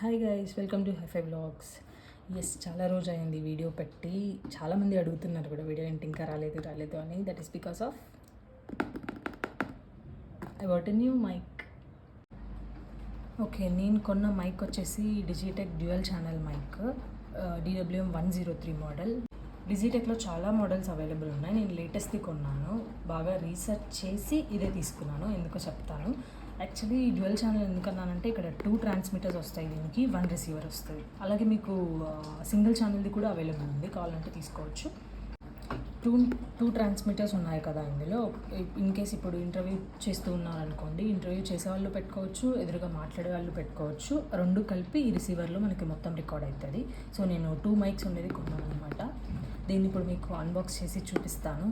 Hi guys welcome to hifi blogs yes చాలా రోజు అయింది వీడియో పెట్టి. చాలామంది అడుగుతున్నారు కూడా వీడియో ఏంటి? ఇంకా రాలేదు రాలేదు అని. That is because of I what new mic okay నేను కొన్న మైక్ వచ్చేసి Digitech dual channel mic DWM one zero three model డిజిటెక్లో చాలా మోడల్స్ అవైలబుల్ ఉన్నాయి. నేను లేటెస్ట్ది కొన్నాను. బాగా రీసెర్చ్ చేసి ఇదే తీసుకున్నాను. ఎందుకో చెప్తాను. యాక్చువల్లీ డ్యూయల్ ఛానల్ ఎందుకన్నానంటే ఇక్కడ టూ ట్రాన్స్మిటర్స్ వస్తాయి దీనికి వన్ రిసీవర్ వస్తుంది. అలాగే మీకు సింగిల్ ఛానల్ది కూడా అవైలబుల్ ఉంది. కావాలంటే తీసుకోవచ్చు. టూ టూ ట్రాన్స్మిటర్స్ ఉన్నాయి కదా ఇందులో. ఇన్ కేస్ ఇప్పుడు ఇంటర్వ్యూ చేస్తూ ఉన్నారనుకోండి ఇంటర్వ్యూ చేసే వాళ్ళు పెట్టుకోవచ్చు ఎదురుగా మాట్లాడే వాళ్ళు పెట్టుకోవచ్చు. రెండు కలిపి ఈ రిసీవర్లో మనకి మొత్తం రికార్డ్ అవుతుంది సో నేను టూ మైక్స్ ఉండేది కొన్నాను అనమాట దీన్ని ఇప్పుడు మీకు అన్బాక్స్ చేసి చూపిస్తాను.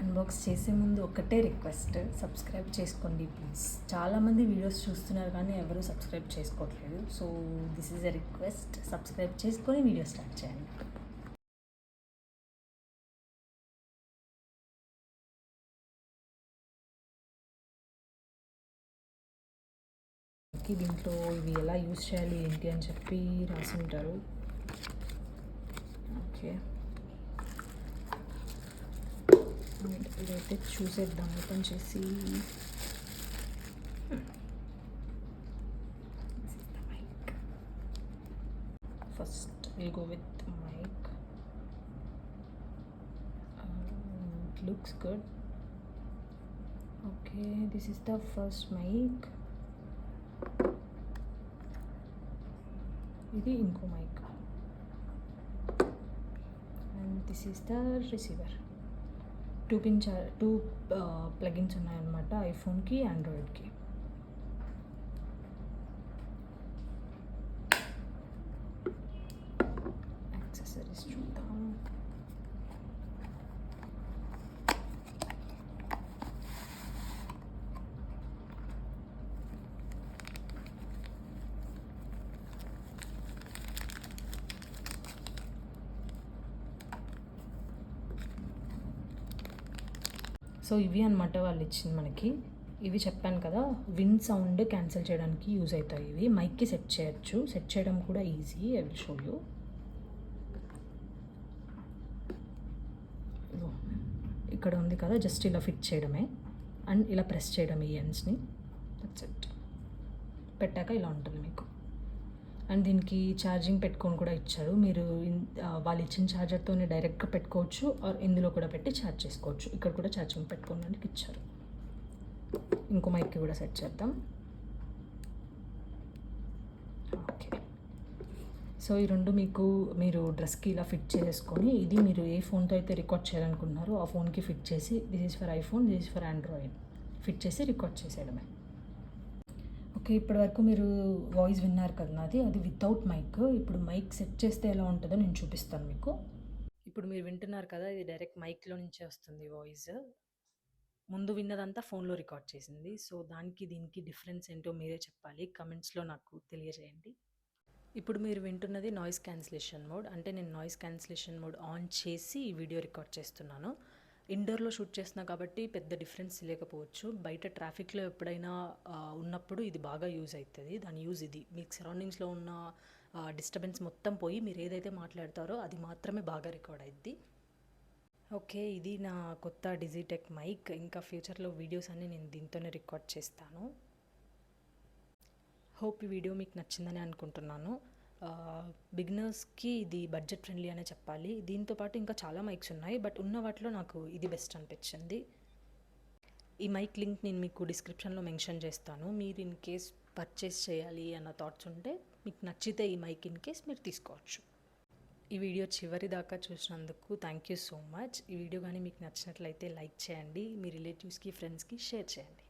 అన్బాక్స్ చేసే ముందు ఒకటే రిక్వెస్ట్ సబ్స్క్రైబ్ చేసుకోండి ప్లీజ్ చాలామంది వీడియోస్ చూస్తున్నారు కానీ ఎవరు సబ్స్క్రైబ్ చేసుకోవట్లేదు. So this is a request subscribe చేసుకొని వీడియో స్టార్ట్ చేయండి. దీంట్లో ఇవి ఎలా యూస్ చేయాలి ఏంటి అని చెప్పి రాసి ఉంటారు ఓకే ఇదైతే చూసేద్దాం ఓపెన్ చేసి first will go with mic it looks good okay this is the first mic ఇది ఇంకో mic and this is the receiver to pin చా టూ ప్లగిన్స్ ఉన్నాయన్నమాట ఐఫోన్కి ఆండ్రాయిడ్కి యాక్సెసరీస్ చూద్దాం సో ఇవి అనమాట వాళ్ళు ఇచ్చింది మనకి. ఇవి చెప్పాను కదా విన్ సౌండ్ క్యాన్సిల్ చేయడానికి యూజ్ అవుతాయి ఇవి. మైక్కి సెట్ చేయొచ్చు. సెట్ చేయడం కూడా easy. I will show you. ఇక్కడ ఉంది కదా జస్ట్ ఇలా ఫిట్ చేయడమే. అండ్ ఇలా ప్రెస్ చేయడం ఈ ఎండ్స్ని దట్స్ ఇట్ పెట్టాక ఇలా ఉంటుంది మీకు. అండ్ దీనికి ఛార్జింగ్ పెట్టుకొని కూడా ఇచ్చారు. మీరు వాళ్ళు ఇచ్చిన ఛార్జర్తోనే డైరెక్ట్గా పెట్టుకోవచ్చు ఆర్ ఇందులో కూడా పెట్టి ఛార్జ్ చేసుకోవచ్చు. ఇక్కడ కూడా ఛార్జింగ్ పెట్టుకోవడానికి ఇచ్చారు. ఇంకో మైక్కి కూడా సెట్ చేద్దాం. ఓకే. సో ఈ రెండు మీకు మీరు డ్రెస్కి ఇలా ఫిట్ చేసుకొని ఇది మీరు ఏ ఫోన్తో అయితే రికార్డ్ చేయాలనుకుంటున్నారో ఆ ఫోన్కి ఫిట్ చేసి this is for iPhone this is for android fit చేసి రికార్డ్ చేసేయడమే. ఓకే ఇప్పటి వరకు మీరు వాయిస్ విన్నారు కదా నాది అది వితౌట్ మైక్ ఇప్పుడు మైక్ సెట్ చేస్తే ఎలా ఉంటుందో నేను చూపిస్తాను మీకు. ఇప్పుడు మీరు వింటున్నారు కదా ఇది డైరెక్ట్ మైక్లో నుంచే వస్తుంది వాయిస్ ముందు విన్నదంతా ఫోన్లో రికార్డ్ చేసింది. సో దానికి దీనికి డిఫరెన్స్ ఏంటో మీరే చెప్పాలి. కమెంట్స్లో నాకు తెలియజేయండి. ఇప్పుడు మీరు వింటున్నది నాయిస్ క్యాన్సిలేషన్ మోడ్ అంటే నేను నాయిస్ క్యాన్సిలేషన్ మోడ్ ఆన్ చేసి ఈ వీడియో రికార్డ్ చేస్తున్నాను. ఇండోర్లో షూట్ చేస్తున్నా కాబట్టి పెద్ద డిఫరెన్స్ లేకపోవచ్చు. బయట ట్రాఫిక్లో ఎప్పుడైనా ఉన్నప్పుడు ఇది బాగా యూజ్ అవుతుంది దాని యూజ్ ఇది. మీకు సరౌండింగ్స్లో ఉన్న డిస్టర్బెన్స్ మొత్తం పోయి మీరు ఏదైతే మాట్లాడతారో అది మాత్రమే బాగా రికార్డ్ అయింది ఓకే ఇది నా కొత్త డిజిటెక్ మైక్. ఇంకా ఫ్యూచర్లో వీడియోస్ అన్నీ నేను దీంతోనే రికార్డ్ చేస్తాను. హోప్ ఈ వీడియో మీకు నచ్చిందని అనుకుంటున్నాను. బిగినర్స్కి ఇది బడ్జెట్ ఫ్రెండ్లీ అనే చెప్పాలి. దీంతో పాటు ఇంకా చాలా మైక్స్ ఉన్నాయి బట్ ఉన్న వాటిలో నాకు ఇది బెస్ట్ అనిపించింది. ఈ మైక్ లింక్ నేను మీకు డిస్క్రిప్షన్లో మెన్షన్ చేస్తాను. మీరు ఇన్ కేస్ పర్చేస్ చేయాలి అన్న థాట్స్ ఉంటే మీకు నచ్చితే ఈ మైక్ ఇన్ కేస్ మీరు తీసుకోవచ్చు. ఈ వీడియో చివరి దాకా చూసినందుకు థ్యాంక్ యూ సో మచ్. ఈ వీడియో కానీ మీకు నచ్చినట్లయితే లైక్ చేయండి. మీ రిలేటివ్స్కి ఫ్రెండ్స్కి షేర్ చేయండి.